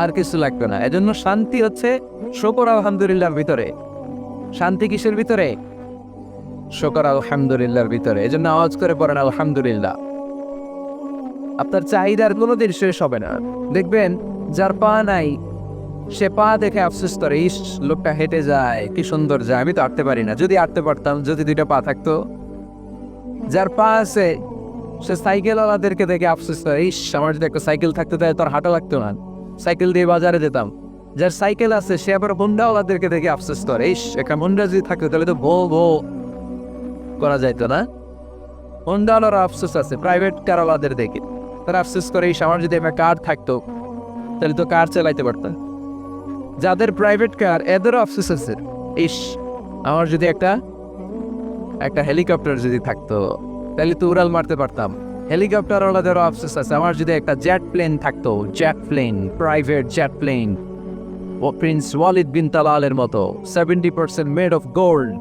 আর কিছু লাগবে না। এজন্য শান্তি হচ্ছে শুকর আলহামদুলিল্লাহর ভিতরে। শান্তি কিসের ভিতরে? শুকর আলহামদুলিল্লাহর ভিতরে। এজন্য আওয়াজ করে পড়েন আলহামদুলিল্লাহ। আপনার চাহিদার কোনোদিন শেষ হবে না। দেখবেন, যার পা নাই, সে পা দেখে আফসোস করে, ইস, লোকটা হেঁটে যায়, কি সুন্দর যায়, আমি তো আটতে পারি না। যদি আটতে পারতাম, যদি দুইটা পা থাকতো। যার পা আছে, সে সাইকেল ওয়ালাদেরকে দেখে আফসোস করে, ইস, আমার যদি একটা সাইকেল থাকতো, তাহলে তোর হাঁটা লাগতো না। সাইকেল দিয়ে বাজারে যেতাম। যার সাইকেল আছে, সে আবার হোন্ডাওয়ালাদেরকে দেখে আফসোস করে, ইস একটা হোন্ডা যদি থাকতো, তাহলে তো ভো ভো করা যাইতো না? হোন্ডাওয়ালার আফসোস আছে প্রাইভেট কারওয়ালাদের দেখে। তারা আফসোস করে, ইস, আমার যদি একটা কার থাকতো, তাহলে তো কার চালাইতে পারতাম। যাদের প্রাইভেট কার এদেরও আফসোস আছে, ইস, আমার যদি একটা একটা হেলিকপ্টার যদি থাকতো, তাহলে তো উড়াল মারতে পারতাম। হেলিকপ্টার ওলাদেরও আফসোস আছে। আমার যদি একটা জেট প্লেন থাকতো jet plane private jet plane ও প্রিন্স ওয়ালিদ বিন তালালের মতো seventy percent made of gold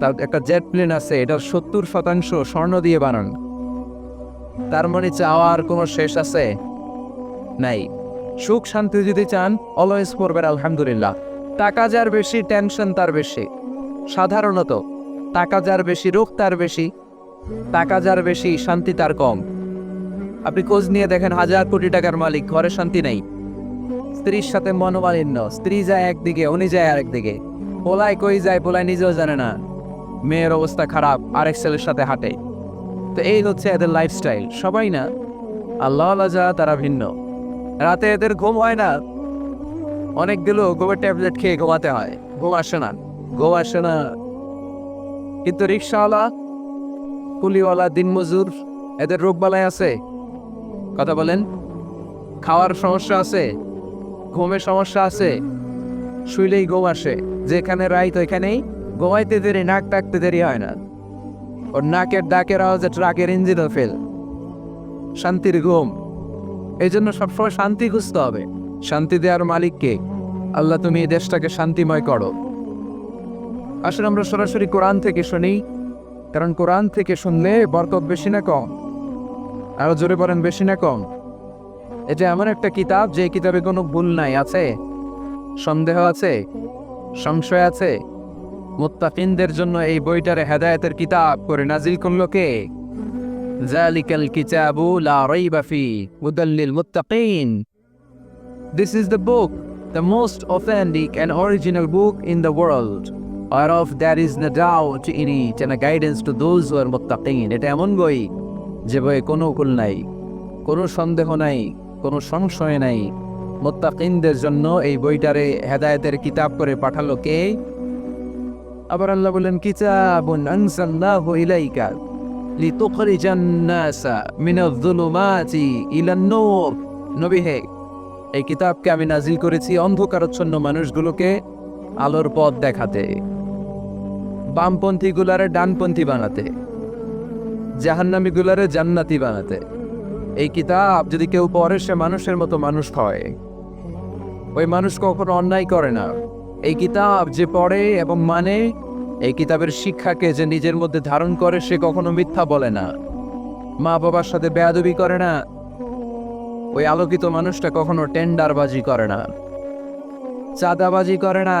তার একটা জেট প্লেন আছে, এটার সত্তর শতাংশ স্বর্ণ দিয়ে বানান। তার মানে চাওয়ার কোনো শেষ আছে? নাই। সুখ শান্তি যদি চান অলওয়েজ করবেন আলহামদুলিল্লাহ। টাকা যার বেশি টেনশন তার বেশি। সাধারণত, টাকা যার বেশি, রোগ তার বেশি। টাকা যার বেশি, শান্তি তার কম। আপনি খোঁজ নিয়ে দেখেন হাজার কোটি টাকার মালিক, ঘরে শান্তি নেই। স্ত্রীর সাথে মনোমালিন্য, স্ত্রী যায় একদিকে, উনি যায় আরেকদিকে। পোলায় কই যায়, পোলায় নিজেও জানে না। মেয়ের অবস্থা খারাপ, আরেক ছেলের সাথে হাঁটে। তো এই হচ্ছে এদের লাইফস্টাইল সবাই না? আল্লাহ যা, তারা ভিন্ন। রাতে এদের ঘুম হয় না। অনেকগুলো ঘুমের ট্যাবলেট খেয়ে ঘুমাতে হয়। ঘুম আসে না, ঘুম আসে না। কিন্তু রিক্সাওয়ালা কুলিওয়ালা দিনমজুর এদের রোগবালাই আছে। কথা বলেন, খাওয়ার সমস্যা আছে, ঘুমের সমস্যা আছে, শুইলেই ঘুম আসে। যেখানে রাইত, ওইখানেই ঘুমাইতে দেরি, নাক ডাকতে দেরি হয় না। ওর নাকের ডাকের আওয়াজে ট্রাকের ইঞ্জিনও ফেল। শান্তির ঘুম। এই জন্য সবসময় শান্তি খুঁজতে হবে। শান্তি দেওয়ার মালিককে আল্লাহ তুমি এই দেশটাকে শান্তিময় করো। আসলে আমরা সরাসরি কোরআন থেকে শুনি। কারণ কোরআন থেকে শুনলে বরকত বেশি না কম। আরও জোরে বলেন বেশি না কম। এটা এমন একটা কিতাব যে কিতাবে কোনো ভুল নাই আছে? সন্দেহ আছে? সংশয় আছে? মুত্তাকিনদের জন্য এই বইটারে হেদায়েতের কিতাব করে নাজিল করল কে? জালিকাল কিতাবু লা রাইবা ফি হুদাল লিল মুত্তাকিন। This is the book, the most authentic and original book in the world. Whereof there is no doubt in it and a guidance to those who are muttaqin. এটা এমন বই যে বইয়ে কোনো ভুল নাই, কোনো সন্দেহ নাই, কোনো সংশয় নাই। মোত্তাকিনদের জন্য এই বইটারে হেদায়েতের কিতাব করে পাঠালো কে? আবার আল্লাহ বলেন কিতাবুন আনসালনাহু ইলাইকা লিতুখরিজান নাসা মিনাজ-যুলুমাতি ইলান-নূর। নবী হে, এই কিতাবকে আমি নাজিল করেছি অন্ধকারচ্ছন্ন মানুষগুলোকে আলোর পথ দেখাতে। বামপন্থী গুলারে ডানপন্থী বানাতে জাহান্নামী গুলারে জান্নাতি বানাতে। এই কিতাব যদি কেউ পড়ে, সে মানুষের মতো মানুষ হয়। ওই মানুষ কখনো অন্যায় করে না। এই কিতাব যে পড়ে এবং মানে এই কিতাবের শিক্ষাকে যে নিজের মধ্যে ধারণ করে, সে কখনো মিথ্যা বলে না। মা বাবার সাথে বেয়াদবি করে না। ওই আলোকিত মানুষটা কখনো টেন্ডারবাজি করে না। চাঁদাবাজি করে না।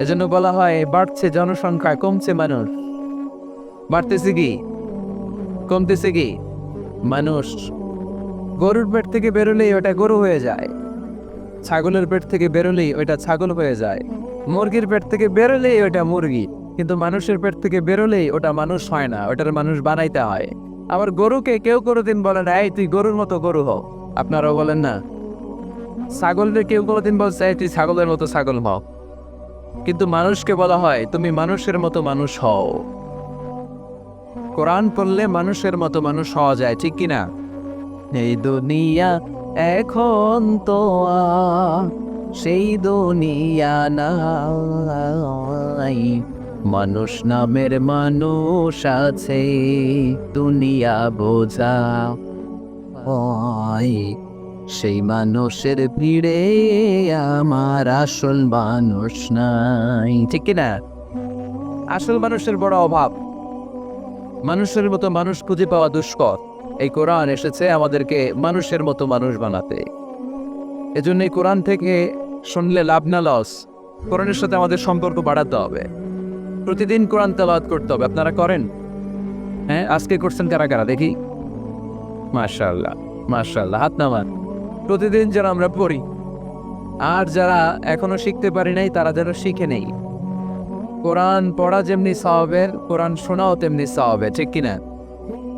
এজন্য বলা হয় বাড়ছে জনসংখ্যা কমছে মানুষ। বাড়তেছে কি? কমতেছে কি? মানুষ। গরুর পেট থেকে বেরোলেই ওটা গরু হয়ে যায়। ছাগলের পেট থেকে বেরোলেই ওইটা ছাগল হয়ে যায়। মুরগির পেট থেকে বেরোলেই ওটা মুরগি। কিন্তু মানুষের পেট থেকে বেরোলেই ওটা মানুষ হয় না ওটার মানুষ বানাইতে হয়। আবার গরুকে কেউ কোনোদিন বলে না এই তুই গরুর মতো গরু হও আপনারাও বলেন না। ছাগলকে কেউ কোনোদিন বলছে "এই, তুই ছাগলের মতো ছাগল হও কিন্তু মানুষকে বলা হয়, তুমি মানুষের মতো মানুষ হও। কোরআন পড়লে মানুষের মতো মানুষ হওয়া যায়, ঠিক কিনা? এই দুনিয়া এখন তো সেই দুনিয়া নাই। মানুষ নামের মানুষ আছে, দুনিয়া বোঝা হয়। সেই মানুষের ভিড়ে আমার আসল মানুষ নাই। ঠিক কিনা? আসল মানুষের বড় অভাব। মানুষের মতো মানুষ খুঁজে পাওয়া দুষ্কর। এই কোরআন এসেছে আমাদেরকে মানুষের মতো মানুষ বানাতে। এজন্য এই কোরআন থেকে শুনলে লাভ না লস। কোরআনের সাথে আমাদের সম্পর্ক বাড়াতে হবে। প্রতিদিন কোরআন তেলাওয়াত করতে হবে। আপনারা করেন? হ্যাঁ আজকে করছেন কারা কারা? দেখি। মাশাআল্লাহ মাশাআল্লাহ, হাত নামান। প্রতিদিন যারা আমরা পড়ি আর যারা এখনো শিখতে পারি নাই তারা যেন শিখে নেই কোরআন পড়া যেমনি সওয়াবের কোরআন শোনাও তেমনি সওয়াবে ঠিক কিনা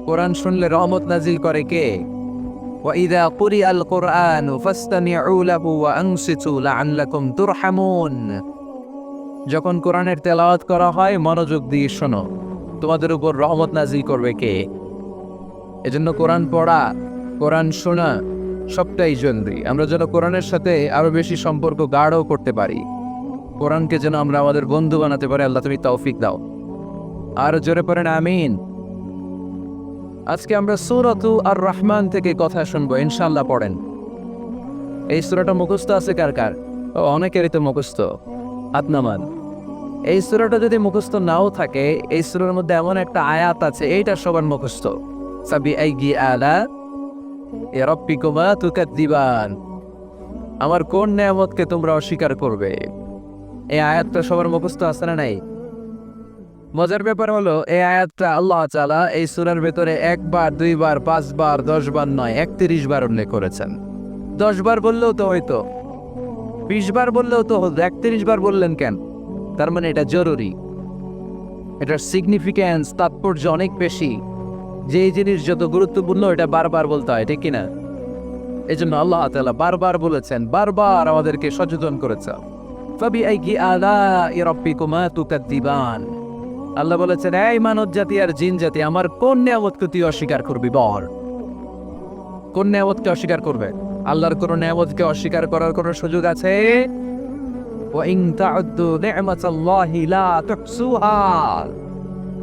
কোরআন শুনলে রহমত নাজিল করে কে وإذا قرئ القرآن فاستمعوا له وأنصتوا لعلكم ترحمون যখন কোরআনের তেলাওয়াত করা হয় মনোযোগ দিয়ে শোনো তোমাদের উপর রহমত নাজিল করবে কে এজন্য কোরআন পড়া কোরআন শোনা সবটাই জরুরি। আমরা যেন কোরআনের সাথে আরও বেশি সম্পর্ক গাঢ় করতে পারি। কোরআনকে যেন আমরা আমাদের বন্ধু বানাতে পারি, আল্লাহ তুমি তৌফিক দাও। আর জোরে পড়েন, আমিন। আজকে আমরা সূরাতু আর রহমান থেকে কথা শুনব, ইনশাআল্লাহ পড়েন। এই সূরাটা মুখস্থ আছে কার কার? অনেকেরই তো মুখস্থ। আতনামান এই সূরাটা যদি মুখস্থ নাও থাকে, এই সূরার মধ্যে এমন একটা আয়াত আছে, এইটা সবার মুখস্থ। সাবি আইগি আলা আমার কোন নেয়ামতকে তোমরা অস্বীকার করবে? এই আয়াতটা সবার মুখস্থ আছে না নাই? মজার ব্যাপার হলো, এই আয়াতটা আল্লাহ তাআলা এই সূরার ভেতরে একবার, দুইবার, পাঁচবার, দশবার নয় একত্রিশ বার উল্লেখ করেছেন। দশ বার বললেও তো হয়তো। বিশ বার বললেও তো হতো একত্রিশ বার বললেন কেন? তার মানে এটা জরুরি। এটার সিগনিফিক্যান্স তাৎপর্য অনেক বেশি। যে এই জিনিস যত গুরুত্বপূর্ণ, এটা বারবার বলতে হয়, ঠিক কিনা? এই জন্য আল্লাহ তালা বারবার বলেছেন, বারবার আমাদেরকে সচেতন করেছে। ফাবি আই কি আলা ইরব্বি কুমা তুকাদ্দিবান। আল্লাহ বলেছেন, এই মানব জাতি আর জিন জাতি আমার কোন নিয়ামতকে তুই অস্বীকার করবি, বল? কোন নিয়ামতকে অস্বীকার করবে? আল্লাহর কোন নিয়ামতকে অস্বীকার করার কোনো সুযোগ আছে? ওয়া ইন তা'উদ্দু লা তুহসুহা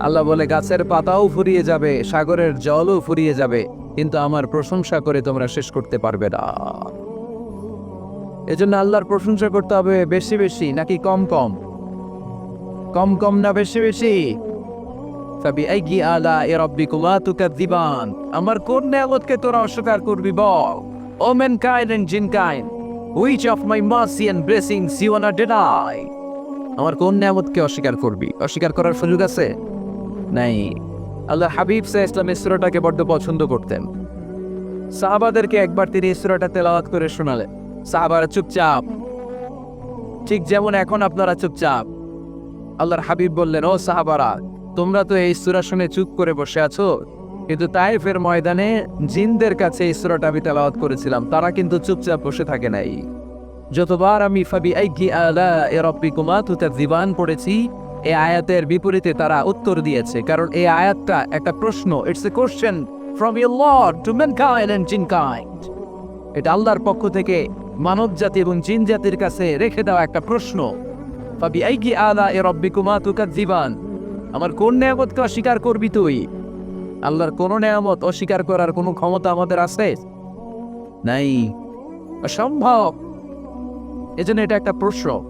আল্লাহ বলে, গাছের পাতাও ফুরিয়ে যাবে, সাগরের জলও ফুরিয়ে যাবে, কিন্তু আমার প্রশংসা করে তোমরা শেষ করতে পারবে না। এজন্য আল্লাহর প্রশংসা করতে হবে বেশি বেশি, নাকি কম কম? কম কম না বেশি বেশি? আমার কোন নিয়ামতকে তোরা অস্বীকার করবি বল? ও which of my mercy and blessings you wanna deny আমার কোন নিয়ামতকে অস্বীকার করবি? অস্বীকার করার সুযোগ আছে? নাই। আল্লাহ হাবিব সাহ ইসলাম সুরাটাকে বড্ড পছন্দ করতেন। সাহাবাদেরকে একবার তিনি এই সুরাটা তেলাওয়াত করে শোনালেন। সাহাবারা চুপচাপ। ঠিক যেমন এখন আপনারা চুপচাপ। আল্লাহর হাবিব বললেন, ও সাহাবারা, তোমরা তো এই সুরা শুনে চুপ করে বসে আছো। কিন্তু তাইফের ময়দানে জিনদের কাছে এই সুরাটা আমি তেলাওয়াত করেছিলাম। তারা কিন্তু চুপচাপ বসে থাকে নাই। যতবার আমি ফাবি আলা এ রব্বিকুমা তুতাযিবান পড়েছি এই আয়াতের বিপরীতে তারা উত্তর দিয়েছে, কারণ এই আয়াতটা একটা প্রশ্ন it's a question from your lord to mankind and jinnkind. এটা আল্লাহর পক্ষ থেকে মানব জাতি এবং জিন জাতির কাছে রেখে দেওয়া একটা প্রশ্ন। ফাবি আইকি আলা এ রব্বিকুমা তুকাযিবান আমার কোন নিয়ামতকে অস্বীকার করবি তুই? আল্লাহর কোন নিয়ামত অস্বীকার করার কোনো ক্ষমতা আমাদের আছে? নাই। অসম্ভব। এজন্য এটা একটা প্রশ্ন।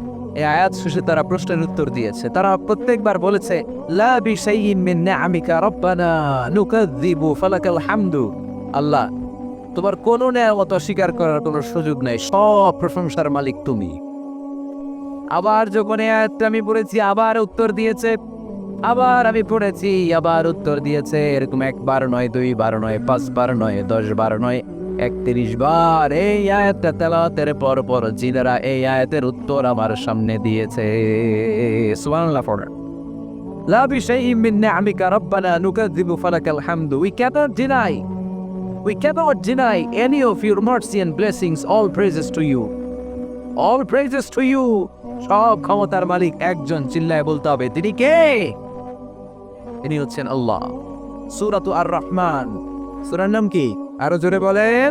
এই আয়াত শেষে তারা প্রশ্নের উত্তর দিয়েছে। তারা প্রত্যেকবার বলেছে, লা বিশাইইন মিন নিআমিকা রব্বানা নুকাযযিবু ফালাকাল হামদু। আল্লাহ, তোমার কোনো নিয়ামত অস্বীকার করার কোনো সুযোগ নেই, সব প্রশংসার মালিক তুমি। আবার যখন আয়াতটা আমি পড়েছি, আবার উত্তর দিয়েছে, আবার আমি পড়েছি, আবার উত্তর দিয়েছে, এরকম একবার নয় দুই দুইবার নয় পাঁচ পাঁচবার নয় দশ বার নয়। একত্রিশ বার এই আয়াতটা তেলাতের পর পর জিনেরা এই আয়াতের উত্তর আমার সামনে দিয়েছে। সুবহানাল্লাহ পড়া। লা বিশাইইন মিন নিআমিকা রাব্বানা নুকাযযিবু ফালাকাল হামদু। We can't deny We cannot deny any of your mercy and blessings. All praises to you. All praises to you. সব ক্ষমতার মালিক একজন চিল্লায় বলতে হবে। তিনি কে? তিনি হচ্ছেন আল্লাহ। সুরাত আর রহমান সুরার নাম কি? আরও জোরে বলেন।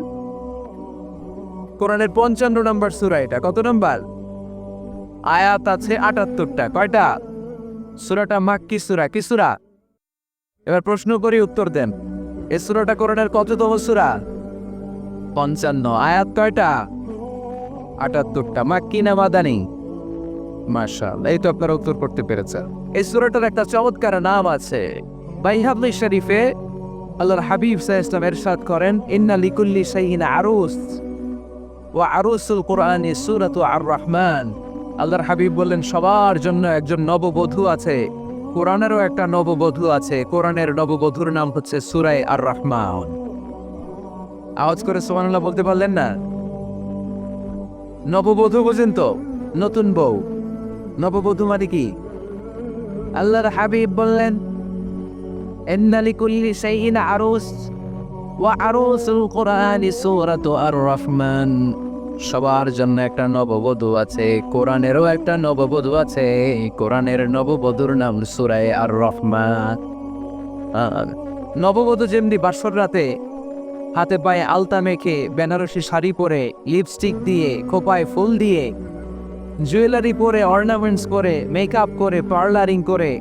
কোরআনের পঞ্চান্ন নম্বর সুরা এটা, কত নম্বর? আয়াত আছে আটাত্তরটা, কয়টা? সূরাটা মাক্কি সুরা, কি সুরা? এবার প্রশ্ন করি, উত্তর দেন। এই সূরাটা কোরআনের কততম সুরা? পঞ্চান্ন, আয়াত কয়টা? আটাত্তরটা, মাক্কি না মাদানি? মাশাআল্লাহ, এই তো আপনারা উত্তর করতে পেরেছেন। এই সূরাটার একটা চমৎকার নাম আছে, বাইহাবলি শরীফে আল্লাহর হাবিব সাল্লাল্লাহু ইসলাম এরশাদ করেন, ইন্না লিকুল্লি শাইইন আরুস। ওয়া আরুসুল কোরআনি সূরাতু আর রহমান আল্লাহর হাবিব বললেন, সবার জন্য একজন নববধূ আছে। কোরআনেরও একটা নববধূ আছে। কোরআনের নববধূর নাম হচ্ছে সূরায়ে আর রহমান আওয়াজ করে সুবহানাল্লাহ বলতে পারলেন না? নববধূ বোঝেন তো? নতুন বউ। নববধূ মানে কি? আল্লাহর হাবিব বললেন সবার জন্য একটা নববধূ আছে, কোরআনেরও একটা নববধূ আছে, কোরআনের নববধূর নাম সূরায়ে আর রহমান আর নববধূ যেমনি বাসর রাতে হাতে পায়ে আলতা মেখে বেনারসি শাড়ি পরে লিপস্টিক দিয়ে, খোপায় ফুল দিয়ে জুয়েলারি পরে অর্নামেন্টস করে মেকআপ করে পার্লারিং করে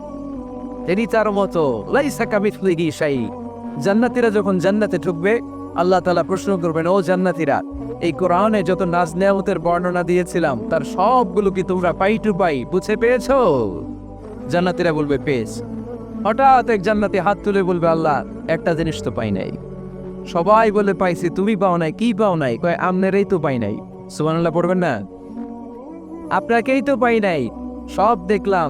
তিনি তার মতো লাইসা কামিসলিহি সেই জান্নাতীরা যখন জান্নাতে ঢুকবে, আল্লাহ তালা প্রশ্ন করবেন, ও জান্নাতীরা, এই কোরআনে যত নাজ নেয়ামতের বর্ণনা দিয়েছিলাম, তার সবগুলো কি তোমরা পাই টু পাই বুঝে পেয়েছ? জান্নাতীরা বলবে, পেয়েছ। হঠাৎ এক জান্নাতি হাত তুলে বলবে, আল্লাহ, একটা জিনিস তো পাই নাই। সবাই বলে, পাইছি, তুমি পাও নাই, কি পাও নাই? কয়, আমনেরই তো পাই নাই। সুবহানাল্লাহ পড়বেন না? আপনাকেই তো পাই নাই। সব দেখলাম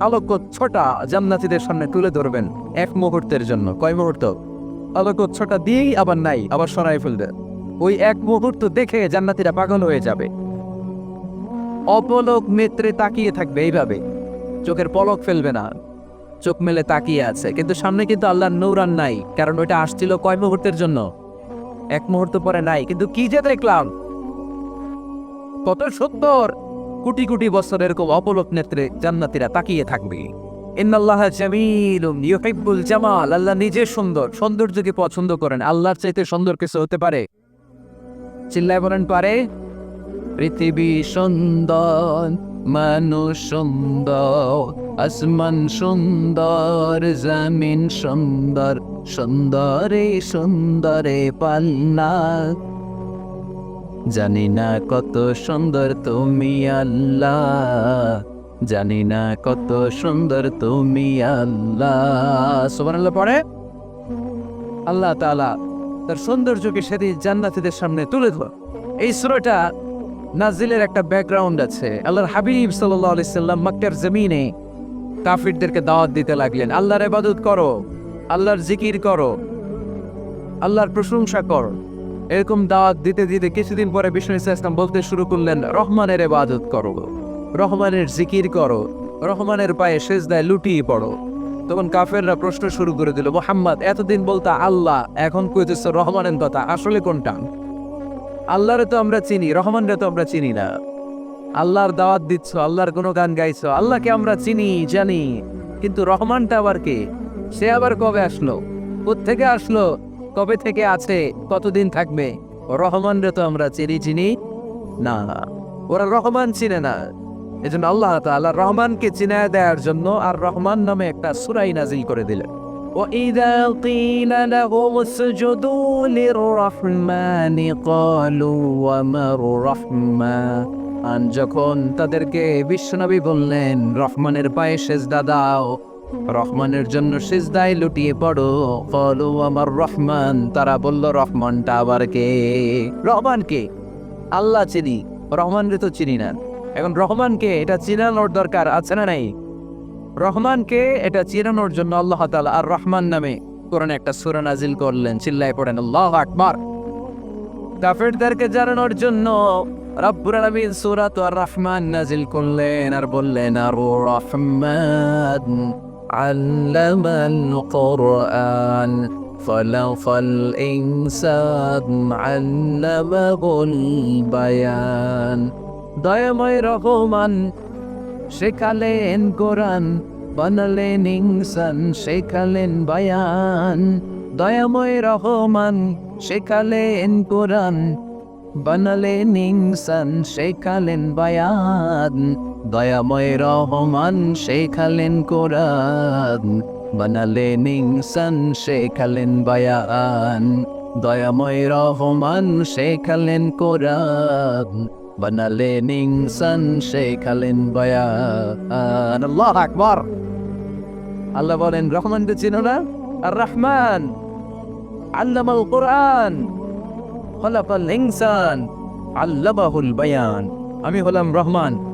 আলোক ছটা জান্নাতীদের সামনে তুলে ধরবেন এক মুহূর্তের জন্য। কয় মুহূর্ত? আলোক ছটা দিয়েই আবার নাই, আবার সরাই ফেলবে। ওই এক মুহূর্ত দেখে জান্নাতীরা পাগল হয়ে যাবে। অপলক নেত্রে তাকিয়ে থাকবে এইভাবে। চোখের পলক ফেলবে না। চোখ মেলে তাকিয়ে আছে, কিন্তু সামনে কিন্তু আল্লাহর নৌরান নাই, কারণ ওইটা আসছিল কয় মুহূর্তের জন্য? এক মুহূর্ত পরে নাই, কিন্তু কি যে দেখলাম? কত সত্তর কোটি কোটি বছর এরকম অপলক নেত্রে জান্নাতীরা তাকিয়ে থাকবে। ইন্নাল্লাহ জামিলুম ইউহিব্বুল জামাল। আল্লাহ নিজে সুন্দর। সৌন্দর্যকে পছন্দ করেন। আল্লাহর চাইতে সুন্দর কিছু হতে পারে? চিল্লায় বলেন, পারে। পৃথিবী সুন্দর, মানুষ সুন্দর, আসমান সুন্দর, জমিন সুন্দর, সুন্দরে সুন্দরে পাল্লা জানি না কত সুন্দর তুমি আল্লাহ। জানি না কত সুন্দর তুমি আল্লাহ। সুবহানাল্লাহ পড়ে আল্লাহ তাআলা তার সৌন্দর্যকে সেদিন জান্নাতীদের সামনে তুলে ধর এই সুরাটা নাজিলের একটা ব্যাকগ্রাউন্ড আছে। আল্লাহর হাবিব আলাইহি সাল্লাম মক্কার জমিনে কাফিরদেরকে দাওয়াত দিতে লাগলেন। আল্লাহর ইবাদত করো, আল্লাহর জিকির করো, আল্লাহর প্রশংসা করো। এরকম দাওয়াত দিতে দিতে কিছুদিন পরে বিষ্ণু ইসলাম বলতে শুরু করলেন, রহমানের ইবাদত করো, রহমানের জিকির করো, রহমানের পায়ে সেজদায় লুটিয়ে পড়ো। তখন কাফেররা প্রশ্ন শুরু করে দিল, মোহাম্মদ, এতদিন বলতা আল্লাহ, এখন কইতেছ রহমানের কথা আসলে কোনটা? আল্লাহরে তো আমরা চিনি, রহমানরে তো আমরা চিনি না। আল্লাহর দাওয়াত দিচ্ছ, আল্লাহর কোনো গান গাইছ, আল্লাহকে আমরা চিনি, জানি, কিন্তু রহমানটা আবার কে? সে আবার কবে আসলো? থেকে আসলো? কবে থেকে আছে কতদিন থাকবে রহমানরে তো আমরা চিনি চিনি না ওরা রহমান চিনে না এই জন্য আল্লাহ তাআলা রহমানকে চিনায় দেওয়ার জন্য আর রহমান নামে একটা সুরাই নাজিল করে দিলেন وإذا قيل لهم اسجدوا للرحمن قالوا وما الرحمن যখন তাদেরকে বিশ্বনবী বললেন রহমানের পায়ে সেজদা দাও রহমানের জন্য সিজদায় লুটিয়ে পড়ো। ফলো আমার রহমান। তারা বলল, রহমানটা আবার কে? রহমান কে? আল্লাহ চিনি। রহমানরে তো চিনি না। এখন রহমানকে এটা চিনানোর দরকার আছে না নাই? রহমানকে এটা চিনানোর জন্য আল্লাহ তাআলা আর রহমান নামে কোরআনে একটা সূরা নাজিল করলেন। চিল্লায় পড়েন, আল্লাহু আকবার। কাফেরদেরকে জানানোর জন্য রব্বুল আলামিন আর রহমান নাজিল করলেন আর বললেন, আর রহমান আল্লামাল কোরআন خلق الإنسان علمه البيان দয়াময় রহমান শেখালেন কোরআন বানালেন ইনসান শেখালেন বায়ান দয়াময় রহমান শেখালেন কোরআন বানালেন ইনসান শেখালেন বায়ান দয়াময় রহমান শেখালেন কোরআন, বানালেন ইনসান শেখালেন বায়ান। দয়াময় রহমান শেখালেন কোরআন, বানালেন ইনসান শেখালেন বয়ান। আল্লাহ আকবার। আল্লাহ বলেন, রহমান তো চিনো না? আর রহমান আল্লামাল কোরআন, খলাকাল ইনসান, আল্লামাহুল বায়ান। আমি হলাম রহমান।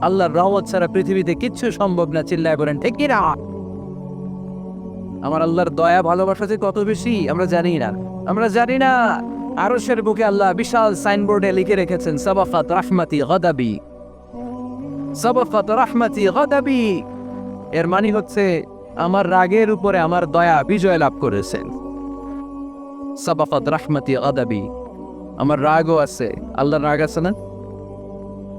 আল্লাহর রহমত ছাড়া পৃথিবীতে কিচ্ছু সম্ভব না, চিল্লায় বলেন, ঠিক কি না আমার আল্লাহর দয়া, ভালোবাসা যে কত বেশি, আমরা জানি না। আমরা জানি না, আরশের বুকে আল্লাহ বিশাল সাইনবোর্ডে লিখে রেখেছেন, সাবাফাত রাহমাতি গদাবি। সাবাফাত রাহমাতি গদাবি। এর মানে হচ্ছে, আমার রাগের উপরে আমার দয়া বিজয় লাভ করেছেন। সাবাফাত রাহমাতি গদাবি। আমার রাগও আছে। আল্লাহর রাগ আছে না?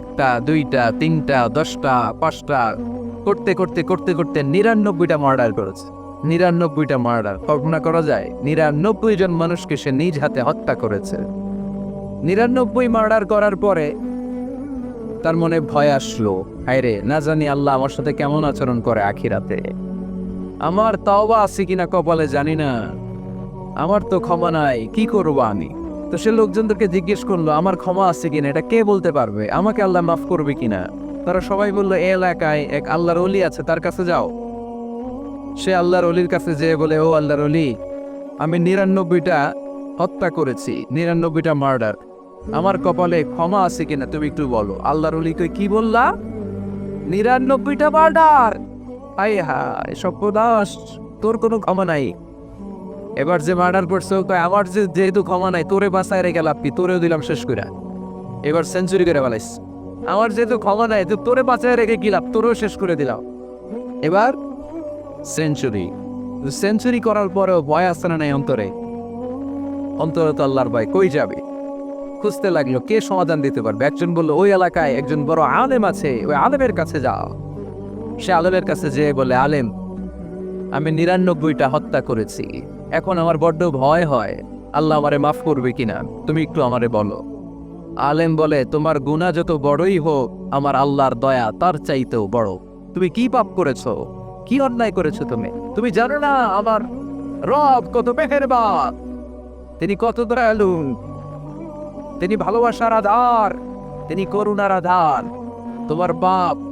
একটা, দুইটা, তিনটা, দশটা, পাঁচটা, করতে করতে করতে করতে নিরানব্বইটা মার্ডার করেছে। নিরানব্বইটা মার্ডার কল্পনা করা যায়, নিরানব্বই জন মানুষকে সে নিজ হাতে হত্যা করেছে। নিরানব্বই মার্ডার করার পরে তার মনে ভয় আসলো হায়রে না জানি আল্লাহ আমার সাথে কেমন আচরণ করে আখিরাতে। আমার তাওবা আছে কিনা কপালে জানি না। আমার তো ক্ষমা নাই, কি করব আমি? তো সে লোকজনদেরকে জিজ্ঞেস করল, আমার ক্ষমা আছে কিনা? এটা কে বলতে পারবে? আমাকে আল্লাহ মাফ করবে কিনা? তারা সবাই বলল, এ এলাকায় এক আল্লাহর অলি আছে, তার কাছে যাও। সে আল্লাহর অলির কাছে যেয়ে বলে, ও আল্লাহর অলি আমি নিরানব্বইটা হত্যা করেছি, নিরানব্বইটা মার্ডার। আমার কপালে ক্ষমা আছে কিনা তুমি একটু বলো। আল্লাহর অলিকে কি বললা? নিরানব্বইটা মার্ডার! আই হায়, সর্বনাশ, তোর কোনো ক্ষমা নাই। এবার যে মার্ডার করছে আমার যে যেহেতু ক্ষমা নাই, তোরে বাঁচায় রেখে লাভ কি? তোরেও দিলাম শেষ করে এবার সেঞ্চুরি করে ফেলাইস। আমার যেহেতু ক্ষমা নাই, তো তোরে বাঁচায় রেখে কি লাভ? তোরেও শেষ করে দিলাম। এবার সেঞ্চুরি সেঞ্চুরি করার পরেও ভয় আসছে না নাই অন্তরে? অন্তরে তো আল্লাহর ভয়। কই যাবে? খুঁজতে লাগল, কে সমাধান দিতে পারবে? একজন বলল, ওই এলাকায় একজন বড় আলেম আছে, ওই আলেমের কাছে যাও। সে আলেমের কাছে যেয়ে বলে, আলেম, আমি নিরানব্বইটা হত্যা করেছি। এখন আমার বড্ড ভয় হয়। আল্লাহ আমারে মাফ করবে কিনা? তুমি একটু আমারে বলো। আলেম বলে, তোমার গুণা যত বড়ই হোক, আমার আল্লাহর দয়া তার চাইতেও বড়। তুমি কি পাপ করেছ? কি অন্যায় করেছ তুমি? তুমি জানো না আমার রব কত মেহেরবান। তিনি কত দয়ালু। তিনি ভালোবাসার আধার। তিনি করুণার আধার। তোমার বাপ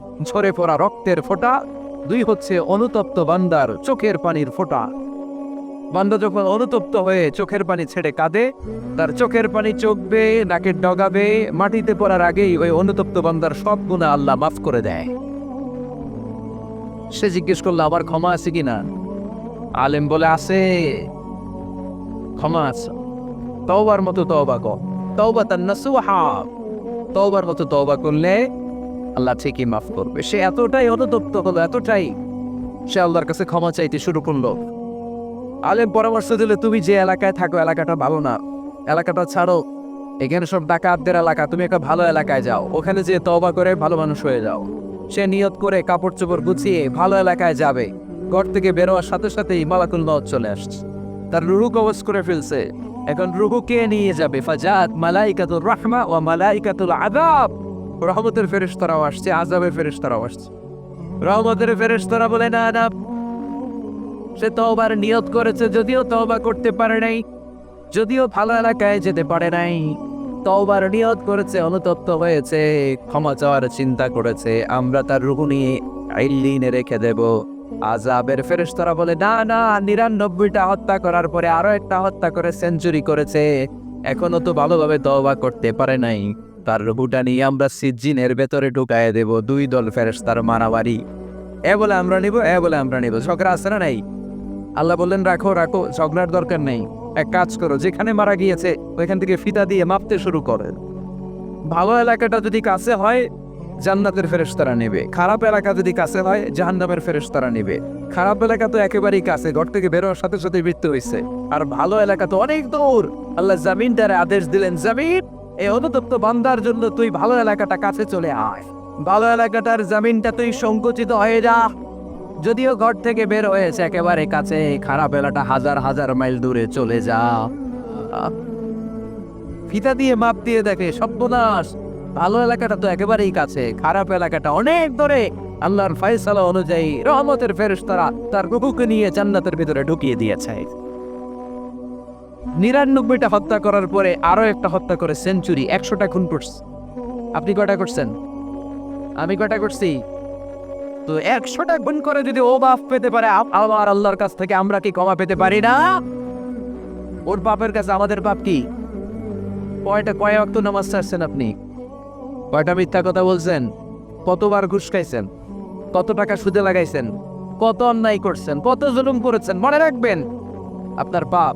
ঝরে পড়া রক্তের ফোঁটা, দুই হচ্ছে অনুতপ্ত বান্দার চোখের পানির ফোঁটা। বান্দা যখন অনুতপ্ত হয়ে চোখের পানি ছেড়ে কাঁদে, তার চোখের পানি চোখবে, নাকের ডগাবে, মাটিতে পড়ার আগেই ওই অনুতপ্ত বান্দার সব গুণা আল্লাহ মাফ করে দেয়। সে জিজ্ঞেস করল আবার ক্ষমা আছে কিনা আলেম বলে, আছে। ক্ষমা আছে। তওবার মতো তওবা কর। তওবা তার তওবার মতো তওবা করলে আল্লাহ ঠিকই মাফ করবে। সে এতটাই অনুতপ্ত হলো, এতটাই সে আল্লাহর কাছে ক্ষমা চাইতে শুরু করল। আলেম পরামর্শ দিলে তুমি যে এলাকায় থাকো, এলাকাটা ভালো না। এলাকাটা ছাড়ো। এখানে সব ডাকাতদের এলাকা, তুমি একটা ভালো এলাকায় যাও। ওখানে যে তওবা করে ভালো মানুষ হয়ে যাও। সে নিয়ত করে কাপড় চোপড় গুছিয়ে ভালো এলাকায় যাবে। ঘর থেকে বেরোয়ার সাথে সাথেই মালাকুল মত চলে আসছে। তার রুহু কবজ করে ফেলছে। এখন রুহু কে নিয়ে যাবে? ফাজাত মালাইকাতুর রাহমা ও মালাইকাতুল আযাব। রহমতের ফেরেশতারাও আসছে, আযাবের ফেরেশতারাও আসছে। রহমতের ফেরেশতারা বলে, না না, সে তওবার নিয়ত করেছে, যদিও তওবা করতে পারে নাই, যদিও ভালো এলাকায় যেতে পারে নাই। তওবার নিয়ত করেছে, অনুতপ্ত হয়েছে, ক্ষমা চাওয়ার চিন্তা করেছে, আমরা তার রুহু নিয়ে আইলিনে রেখে দেব। আজাবের ফেরেশতারা বলে, না না, নিরানব্বইটা হত্যা করার পরে আরও একটা হত্যা করে সেঞ্চুরি করেছে, এখনও তো ভালোভাবে তওবা করতে পারে নাই। তার রুহুটা নিয়ে আমরা সিজ্জিনের ভেতরে ঢুকায় দেব, দুই দল ফেরেশতার মারামারি। এ বলে আমরা নিব, এ বলে আমরা নিব। ঝগড়া আছে না নাই? আল্লাহ বললেন, রাখো রাখো, ঝগড়ার দরকার নেই। এক কাজ করো, যেখানে মারা গিয়েছে, ওইখান থেকে ফিতা দিয়ে মাপতে শুরু করে। ভালো এলাকাটা যদি কাছে হয়, জান্নাতের ফেরেশতারা নেবে। খারাপ এলাকা যদি কাছে হয়, জাহান্নামের ফেরেশতারা নেবে। খারাপ এলাকা তো একেবারেই কাছে, ঘর থেকে বেরোর সাথে সাথে মৃত্যু হয়েছে আর ভালো এলাকা তো অনেক দূর। আল্লাহ জামিনটারে আদেশ দিলেন, জামিন! এই অনুতপ্ত বান্দার জন্য তুই ভালো এলাকাটা কাছে চলে আয়। ভালো এলাকাটার জামিনটা তুই সংকুচিত হয়ে যা। যদিও ঘর থেকে বের হয়েছে একেবারে কাছে খারাপ এলাকা হাজার হাজার মাইল দূরে চলে যা। ফিতা দিয়ে মাপ দিয়ে দেখে, সর্বনাশ। ভালো এলাকাটা তো একেবারেই কাছে, খারাপ এলাকাটা অনেক দূরে। আল্লাহর ফয়সালা অনুযায়ী রহমতের ফেরেশতারা তার রুহুকে নিয়ে জান্নাতের ভিতরে ঢুকিয়ে দিয়েছে। নিরানব্বইটা হত্যা করার পরে আরও একটা হত্যা করে সেঞ্চুরি, একশোটা খুন করছে। আপনি কটা করছেন? আমি কটা করছি? তো একশোটা গুণ করে যদি ও বাপ পেতে পারে আমার আল্লাহর কাছ থেকে আমরা কি ক্ষমা পেতে পারি না? ওর বাপের কাছে আমাদের বাপ কি? কয়টা কয় অক্ত নামাজ ছাড়ছেন আপনি? কয়টা মিথ্যা কথা বলছেন? কতবার ঘুষ খাইছেন? কত টাকা সুদে লাগাইছেন? কত অন্যায় করছেন? কত জুলুম করেছেন? মনে রাখবেন, আপনার পাপ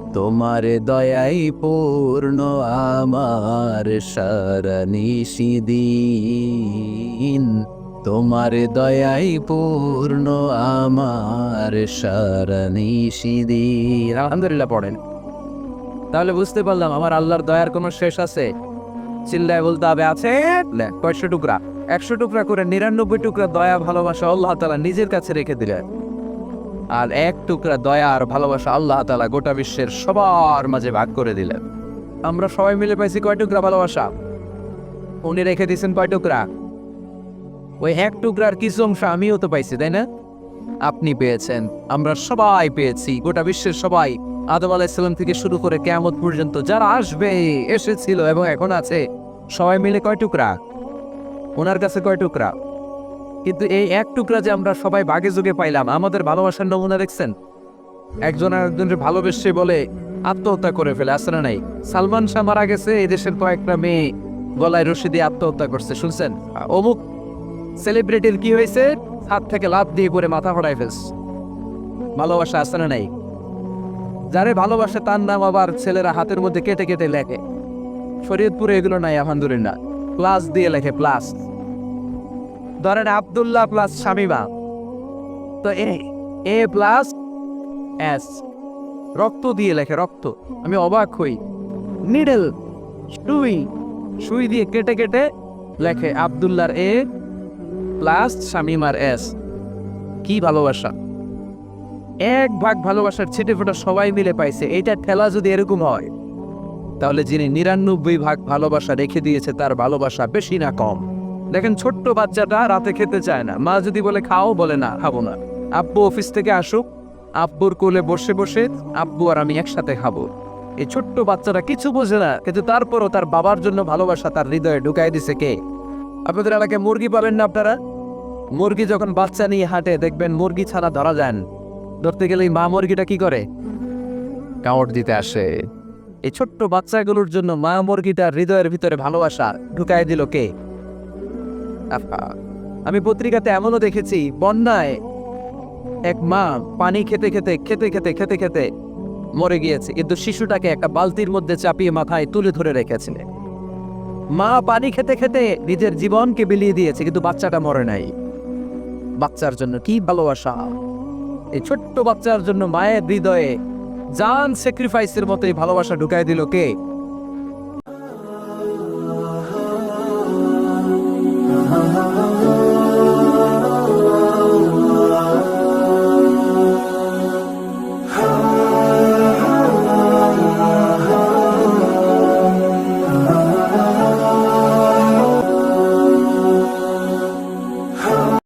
তোমার দয়াই পূর্ণ আমার সারনিশিদিন তোমার দয়াই পূর্ণ আমার সারনিশিদিন আলহামদুলিল্লাহ পড়েন। তাহলে বুঝতে পারলাম আমার আল্লাহর দয়ার কোনো শেষ আছে। চিল্লায় বলতে হবে আছে? লে, কয়শো টুকরা? একশো টুকরা করে নিরানব্বই টুকরা দয়া ভালোবাসা আল্লাহ তালা নিজের কাছে রেখে দিলেন। আর এক টুকরা দয়া আর ভালোবাসা আল্লাহ তালা গোটা বিশ্বের সবার মাঝে ভাগ করে দিলেন। আমরা সবাই মিলে পাইছি কয় টুকরা ভালোবাসা? উনি রেখে দিয়েছেন কয় টুকরা? ওই এক টুকরার কিছু অংশ আমিও তো পাইছি, তাই না? আপনি পেয়েছেন, আমরা সবাই পেয়েছি, গোটা বিশ্বের সবাই। আদম আলাইসাল্লাম থেকে শুরু করে কেয়ামত পর্যন্ত যারা আসবে, এসেছিল এবং এখন আছে, সবাই মিলে কয় টুকরা? ওনার কাছে কয় টুকরা? কিন্তু এই এক টুকরা যে আমরা সবাই বাগে যুগে পাইলাম, আমাদের ভালোবাসার নমুনা দেখছেন? একজন আর ভালোবেসে বলে আত্মহত্যা করে ফেলে আসে না নাই? সালমান শাহ মারা গেছে, এই দেশের কয়েকটা মেয়ে গলায় রশি দিয়ে আত্মহত্যা করছে, শুনছেন? অমুক সেলিব্রিটির কি হয়েছে? হাত থেকে লাভ দিয়ে করে মাথা ফড়াই ফেলছে। ভালোবাসা আসে না নাই? যারে ভালোবাসে তার নাম আবার ছেলেরা হাতের মধ্যে কেটে কেটে লেখে। শরীয়তপুরে এগুলো নাই, আলহামদুলিল্লাহ। প্লাস দিয়ে লেখে প্লাস ধরেন আবদুল্লাহ প্লাস শামিমা। তো এ এ প্লাস এস রক্ত দিয়ে লেখে, রক্ত। আমি অবাক হই। নিডেল, সুই সুই দিয়ে কেটে কেটে লেখে আব্দুল্লাহর এ প্লাস শামিমার এস কি ভালোবাসা। এক ভাগ ভালোবাসার ছিটে ফোটা সবাই মিলে পাইছে। এইটা ঠেলা যদি এরকম হয়, তাহলে যিনি নিরানব্বই ভাগ ভালোবাসা রেখে দিয়েছে, তার ভালোবাসা বেশি না কম। দেখেন ছোট্ট বাচ্চাটা রাতে খেতে চায় না। মা যদি বলে, খাও, বলে, না, খাব না। আব্বু অফিস থেকে আসুক, আব্বুর কোলে বসে বসে আব্বু আর আমি একসাথে খাব। এই ছোট্ট বাচ্চাটা কিছু বোঝে না, কিন্তু তারপরও তার বাবার জন্য ভালোবাসা তার হৃদয়ে ঢুকাই দিছে কে? আপনাদের এলাকায় মুরগি পাবেন না আপনারা? মুরগি যখন বাচ্চা নিয়ে হাঁটে, দেখবেন মুরগি ছাড়া ধরা যান ধরতে গেলে মা মুরগিটা কি করে? কামড় দিতে আসে। এই ছোট্ট বাচ্চাগুলোর জন্য মা মুরগিটা হৃদয়ের ভিতরে ভালোবাসা ঢুকাই দিল কে? আমি পত্রিকাতে এমনও দেখেছি, বন্যায় এক মা পানি খেতে খেতে খেতে খেতে খেতে খেতে মরে গিয়েছে। কিন্তু শিশুটাকে একটা বালতির মধ্যে চাপিয়ে মাথায় তুলে ধরে রেখেছিলেন মা পানি খেতে খেতে নিজের জীবনকে বিলিয়ে দিয়েছে, কিন্তু বাচ্চাটা মরে নাই। বাচ্চার জন্য কি ভালোবাসা? এই ছোট্ট বাচ্চার জন্য মায়ের হৃদয়ে জান স্যাক্রিফাইসের মতো এই ভালোবাসা ঢুকাই দিল কে? oh.